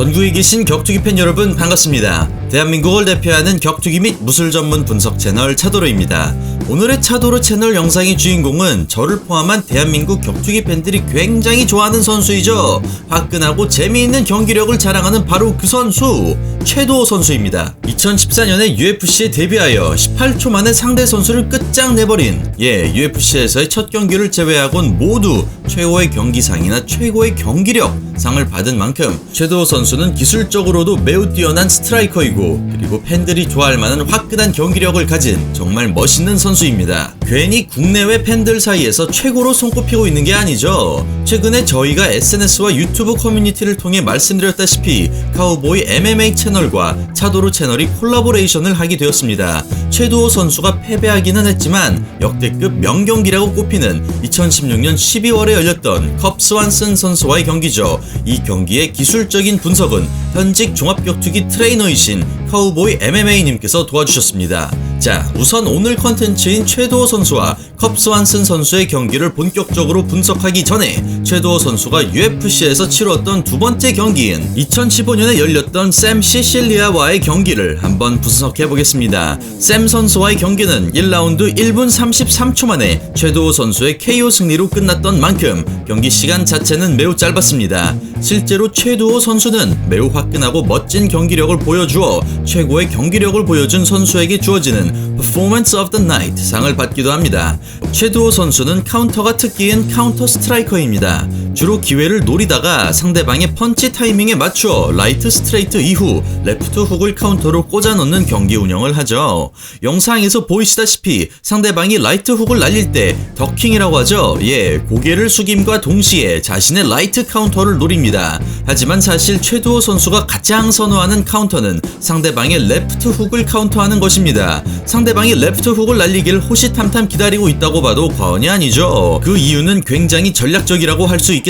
전국에 계신 격투기 팬 여러분 반갑습니다. 대한민국을 대표하는 격투기 및 무술 전문 분석 채널 차도로입니다. 오늘의 차도로 채널 영상의 주인공은 저를 포함한 대한민국 격투기 팬들이 굉장히 좋아하는 선수이죠. 화끈하고 재미있는 경기력을 자랑하는 바로 그 선수 최도호 선수입니다. 2014년에 UFC에 데뷔하여 18초 만에 상대 선수를 끝장내버린 예 UFC에서의 첫 경기를 제외하곤 모두 최고의 경기상이나 최고의 경기력 상을 받은 만큼 최도호 선수는 기술적으로도 매우 뛰어난 스트라이커이고 그리고 팬들이 좋아할 만한 화끈한 경기력을 가진 정말 멋있는 선수입니다. 괜히 국내외 팬들 사이에서 최고로 손꼽히고 있는 게 아니죠. 최근에 저희가 SNS와 유튜브 커뮤니티를 통해 말씀드렸다시피 카우보이 MMA 채널과 차도로 채널이 콜라보레이션을 하게 되었습니다. 최도호 선수가 패배하기는 했지만 역대급 명경기라고 꼽히는 2016년 12월에 열렸던 컵스완슨 선수와의 경기죠. 이 경기의 기술적인 분석은 현직 종합격투기 트레이너이신 카우보이 MMA님께서 도와주셨습니다. 자, 우선 오늘 컨텐츠인 최도호 선수와 컵스완슨 선수의 경기를 본격적으로 분석하기 전에 최도호 선수가 UFC에서 치렀던 두 번째 경기인 2015년에 열렸던 샘 시실리아와의 경기를 한번 분석해 보겠습니다. 샘 선수와의 경기는 1라운드 1분 33초 만에 최도호 선수의 KO 승리로 끝났던 만큼 경기 시간 자체는 매우 짧았습니다. 실제로 최도호 선수는 매우 화끈하고 멋진 경기력을 보여주어 최고의 경기력을 보여준 선수에게 주어지는 Performance of the Night 상을 받기도 합니다. 최도호 선수는 카운터가 특기인 카운터 스트라이커입니다. 주로 기회를 노리다가 상대방의 펀치 타이밍에 맞춰 라이트 스트레이트 이후 레프트 훅을 카운터로 꽂아 넣는 경기 운영을 하죠. 영상에서 보이시다시피 상대방이 라이트 훅을 날릴 때 더킹이라고 하죠. 예, 고개를 숙임과 동시에 자신의 라이트 카운터를 노립니다. 하지만 사실 최도호 선수가 가장 선호하는 카운터는 상대방의 레프트 훅을 카운터하는 것입니다. 상대방이 레프트 훅을 날리길 호시탐탐 기다리고 있다고 봐도 과언이 아니죠. 그 이유는 굉장히 전략적이라고 할 수 있겠습니다.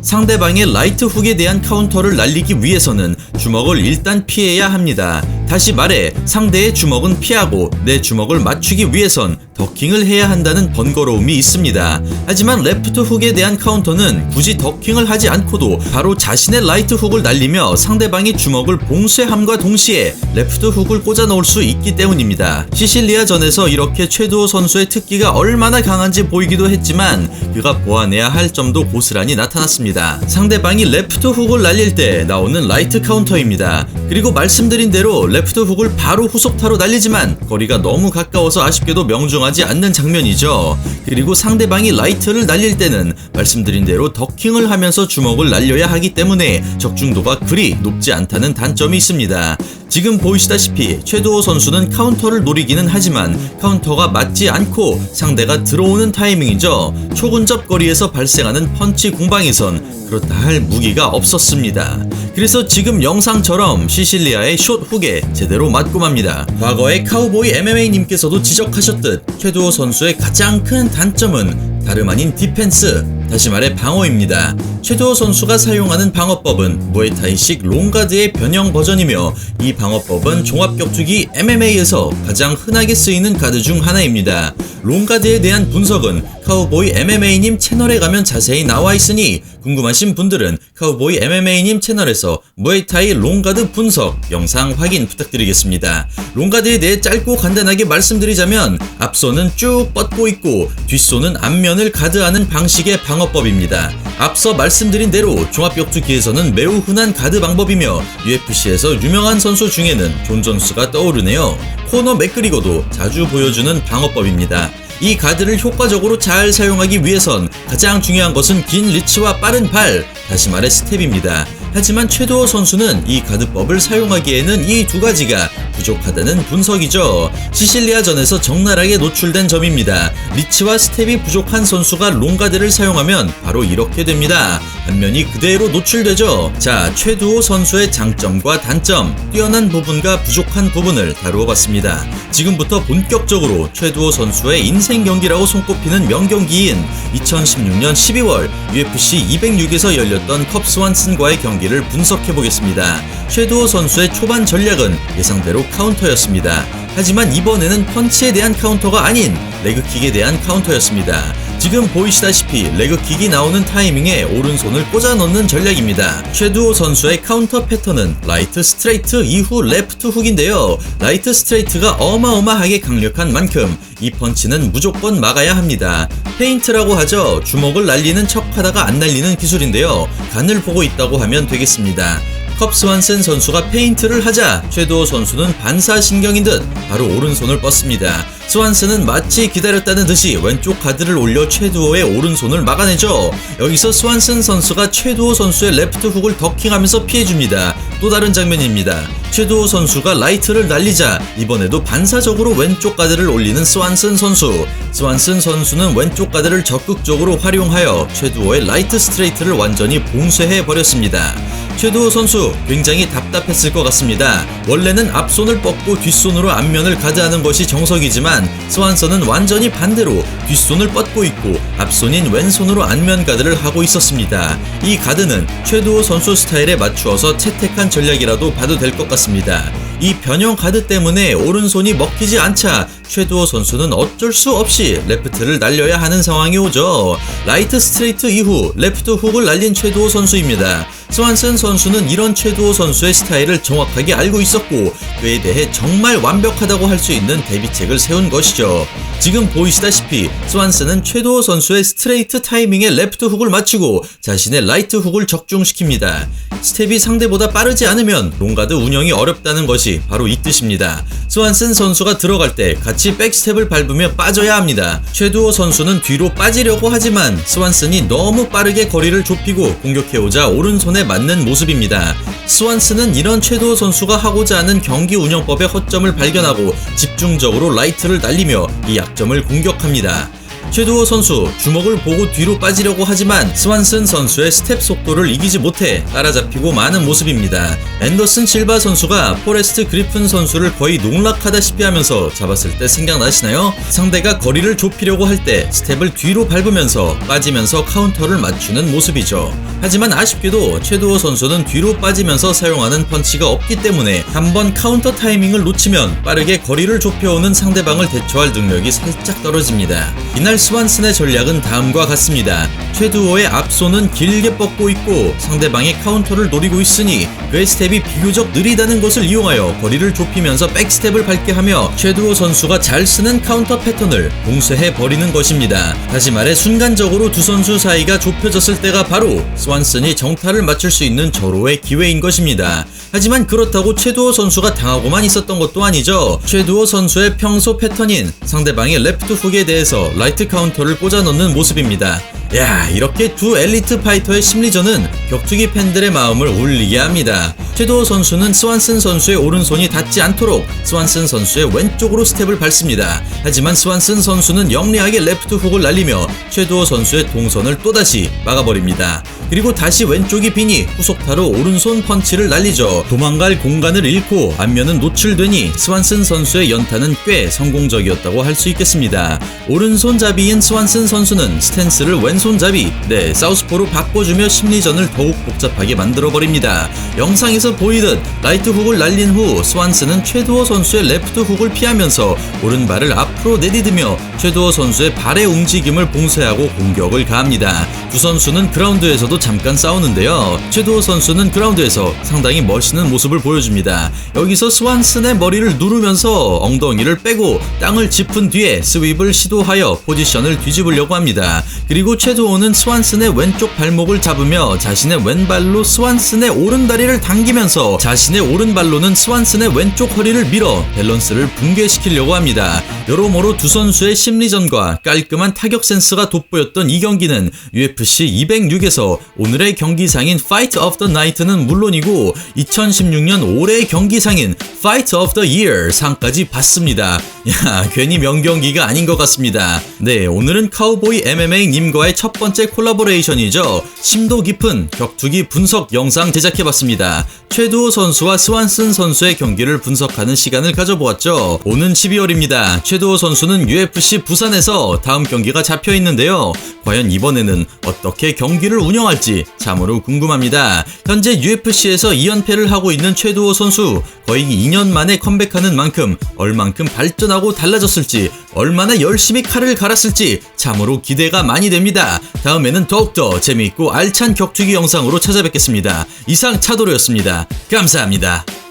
상대방의 라이트 훅에 대한 카운터를 날리기 위해서는 주먹을 일단 피해야 합니다. 다시 말해 상대의 주먹은 피하고 내 주먹을 맞추기 위해선 더킹을 해야 한다는 번거로움이 있습니다. 하지만 레프트 훅에 대한 카운터는 굳이 더킹을 하지 않고도 바로 자신의 라이트 훅을 날리며 상대방의 주먹을 봉쇄함과 동시에 레프트 훅을 꽂아 넣을 수 있기 때문입니다. 시실리아전에서 이렇게 최도호 선수의 특기가 얼마나 강한지 보이기도 했지만 그가 보완해야 할 점도 고스란히 나타났습니다. 상대방이 레프트 훅을 날릴 때 나오는 라이트 카운터입니다. 그리고 말씀드린 대로 레프트 훅을 바로 후속타로 날리지만 거리가 너무 가까워서 아쉽게도 명중 하지 않는 장면이죠. 그리고 상대방이 라이트를 날릴 때는 말씀드린 대로 더킹을 하면서 주먹을 날려야 하기 때문에 적중도가 그리 높지 않다는 단점이 있습니다. 지금 보이시다시피 최도호 선수는 카운터를 노리기는 하지만 카운터가 맞지 않고 상대가 들어오는 타이밍이죠. 초근접 거리에서 발생하는 펀치 공방에선 그렇다 할 무기가 없었습니다. 그래서 지금 영상처럼 시실리아의 숏 훅에 제대로 맞고 맙니다. 과거에 카우보이 MMA님께서도 지적하셨듯 최도호 선수의 가장 큰 단점은 다름 아닌 디펜스, 다시 말해 방어입니다. 최도호 선수가 사용하는 방어법은 무에타이식 롱가드의 변형 버전이며 이 방어법은 종합격투기 MMA에서 가장 흔하게 쓰이는 가드 중 하나입니다. 롱가드에 대한 분석은 카우보이 MMA님 채널에 가면 자세히 나와 있으니 궁금하신 분들은 카우보이 MMA님 채널에서 무에타이 롱가드 분석 영상 확인 부탁드리겠습니다. 롱가드에 대해 짧고 간단하게 말씀드리자면 앞손은 쭉 뻗고 있고 뒷손은 앞면을 가드하는 방식의 방어법입니다. 앞서 말씀드린 대로 종합격투기에서는 매우 흔한 가드 방법이며 UFC에서 유명한 선수 중에는 존 존스가 떠오르네요. 코너 맥그리거도 자주 보여주는 방어법입니다. 이 가드를 효과적으로 잘 사용하기 위해선 가장 중요한 것은 긴 리치와 빠른 발, 다시 말해 스텝입니다. 하지만 최도호 선수는 이 가드법을 사용하기에는 이 두 가지가 부족하다는 분석이죠. 시실리아전에서 적나라하게 노출된 점입니다. 리치와 스텝이 부족한 선수가 롱가드를 사용하면 바로 이렇게 됩니다. 안면이 그대로 노출되죠. 자, 최두호 선수의 장점과 단점, 뛰어난 부분과 부족한 부분을 다루어 봤습니다. 지금부터 본격적으로 최두호 선수의 인생 경기라고 손꼽히는 명경기인 2016년 12월 UFC 206에서 열렸던 컵스완슨과의 경기 를 분석해 보겠습니다. 최두호 선수의 초반 전략은 예상대로 카운터였습니다. 하지만 이번에는 펀치에 대한 카운터가 아닌 레그킥에 대한 카운터였습니다. 지금 보이시다시피 레그 킥이 나오는 타이밍에 오른손을 꽂아 넣는 전략입니다. 최두호 선수의 카운터 패턴은 라이트 스트레이트 이후 레프트 훅인데요. 라이트 스트레이트가 어마어마하게 강력한 만큼 이 펀치는 무조건 막아야 합니다. 페인트라고 하죠. 주먹을 날리는 척 하다가 안 날리는 기술인데요. 간을 보고 있다고 하면 되겠습니다. 컵 스완슨 선수가 페인트를 하자 최도호 선수는 반사신경인 듯 바로 오른손을 뻗습니다. 스완슨은 마치 기다렸다는 듯이 왼쪽 가드를 올려 최두호의 오른손을 막아내죠. 여기서 스완슨 선수가 최두호 선수의 레프트 훅을 더킹하면서 피해줍니다. 또 다른 장면입니다. 최두호 선수가 라이트를 날리자 이번에도 반사적으로 왼쪽 가드를 올리는 스완슨 선수. 스완슨 선수는 왼쪽 가드를 적극적으로 활용하여 최두호의 라이트 스트레이트를 완전히 봉쇄해 버렸습니다. 최두호 선수 굉장히 답답했을 것 같습니다. 원래는 앞손을 뻗고 뒷손으로 앞면을 가드하는 것이 정석이지만 스완선은 완전히 반대로 뒷손을 뻗고 있고 앞손인 왼손으로 안면 가드를 하고 있었습니다. 이 가드는 최두호 선수 스타일에 맞추어서 채택한 전략이라도 봐도 될 것 같습니다. 이 변형 가드 때문에 오른손이 먹히지 않자 최두호 선수는 어쩔 수 없이 레프트를 날려야 하는 상황이 오죠. 라이트 스트레이트 이후 레프트 훅을 날린 최두호 선수입니다. 스완슨 선수는 이런 최두호 선수의 스타일을 정확하게 알고 있었고 그에 대해 정말 완벽하다고 할 수 있는 대비책을 세운 것이죠. 지금 보이시다시피 스완슨은 최두호 선수의 스트레이트 타이밍에 레프트 훅을 맞추고 자신의 라이트 훅을 적중시킵니다. 스텝이 상대보다 빠르지 않으면 롱가드 운영이 어렵다는 것이 바로 이 뜻입니다. 스완슨 선수가 들어갈 때 같이 백스텝을 밟으며 빠져야 합니다. 최두호 선수는 뒤로 빠지려고 하지만 스완슨이 너무 빠르게 거리를 좁히고 공격해오자 오른손에 맞는 모습입니다. 스완슨은 이런 최두호 선수가 하고자 하는 경기 운영법의 허점을 발견하고 집중적으로 라이트를 날리며 이 약점을 공격합니다. 최두호 선수 주먹을 보고 뒤로 빠지려고 하지만 스완슨 선수의 스텝 속도를 이기지 못해 따라잡히고 마는 모습입니다. 앤더슨 실바 선수가 포레스트 그리픈 선수를 거의 농락하다시피 하면서 잡았을 때 생각나시나요? 상대가 거리를 좁히려고 할 때 스텝을 뒤로 밟으면서 빠지면서 카운터를 맞추는 모습이죠. 하지만 아쉽게도 최두호 선수는 뒤로 빠지면서 사용하는 펀치가 없기 때문에 한번 카운터 타이밍을 놓치면 빠르게 거리를 좁혀오는 상대방을 대처할 능력이 살짝 떨어집니다. 이날 스완슨의 전략은 다음과 같습니다. 최두호의 앞손은 길게 뻗고 있고 상대방의 카운터를 노리고 있으니 그의 스텝이 비교적 느리다는 것을 이용하여 거리를 좁히면서 백스텝을 밟게 하며 최두호 선수가 잘 쓰는 카운터 패턴을 봉쇄해 버리는 것입니다. 다시 말해 순간적으로 두 선수 사이가 좁혀졌을 때가 바로 스완슨이 정타를 맞출 수 있는 절호의 기회인 것입니다. 하지만 그렇다고 최두호 선수가 당하고만 있었던 것도 아니죠. 최두호 선수의 평소 패턴인 상대방의 레프트 훅에 대해서 라이트 카운터를 꽂아 넣는 모습입니다. 야, 이렇게 두 엘리트 파이터의 심리전은 격투기 팬들의 마음을 울리게 합니다. 최도호 선수는 스완슨 선수의 오른손이 닿지 않도록 스완슨 선수의 왼쪽으로 스텝을 밟습니다. 하지만 스완슨 선수는 영리하게 레프트 훅을 날리며 최도호 선수의 동선을 또다시 막아버립니다. 그리고 다시 왼쪽이 비니 후속타로 오른손 펀치를 날리죠. 도망갈 공간을 잃고 안면은 노출되니 스완슨 선수의 연타는 꽤 성공적이었다고 할 수 있겠습니다. 오른손잡이인 스완슨 선수는 스탠스를 왼 손잡이, 네, 사우스포로 바꿔주며 심리전을 더욱 복잡하게 만들어버립니다. 영상에서 보이듯 라이트 훅을 날린 후 스완슨은 최두호 선수의 레프트 훅을 피하면서 오른발을 앞으로 내디디며 최두호 선수의 발의 움직임을 봉쇄하고 공격을 가합니다. 두 선수는 그라운드에서도 잠깐 싸우는데요. 최두호 선수는 그라운드에서 상당히 멋있는 모습을 보여줍니다. 여기서 스완슨의 머리를 누르면서 엉덩이를 빼고 땅을 짚은 뒤에 스윕을 시도하여 포지션을 뒤집으려고 합니다. 그리고 최두호는 스완슨의 왼쪽 발목을 잡으며 자신의 왼발로 스완슨의 오른다리를 당기면서 자신의 오른발로는 스완슨의 왼쪽 허리를 밀어 밸런스를 붕괴시키려고 합니다. 여러모로 두 선수의 심리전과 깔끔한 타격 센스가 돋보였던 이 경기는 UFC 206에서 오늘의 경기상인 Fight of the Night는 물론이고 2016년 올해의 경기상인 Fight of the Year 상까지 받습니다. 야, 괜히 명경기가 아닌 것 같습니다. 네, 오늘은 카우보이 MMA님과의 첫 번째 콜라보레이션이죠. 심도 깊은 격투기 분석 영상 제작해봤습니다. 최두호 선수와 스완슨 선수의 경기를 분석하는 시간을 가져보았죠. 오는 12월입니다. 최두호 선수는 UFC 부산에서 다음 경기가 잡혀 있는데요. 과연 이번에는 어떻게 경기를 운영할지 참으로 궁금합니다. 현재 UFC에서 2연패를 하고 있는 최두호 선수 거의 2년 만에 컴백하는 만큼 얼만큼 발전하고 달라졌을지 얼마나 열심히 칼을 갈았을지 참으로 기대가 많이 됩니다. 다음에는 더욱더 재미있고 알찬 격투기 영상으로 찾아뵙겠습니다. 이상 차도로였습니다. 감사합니다.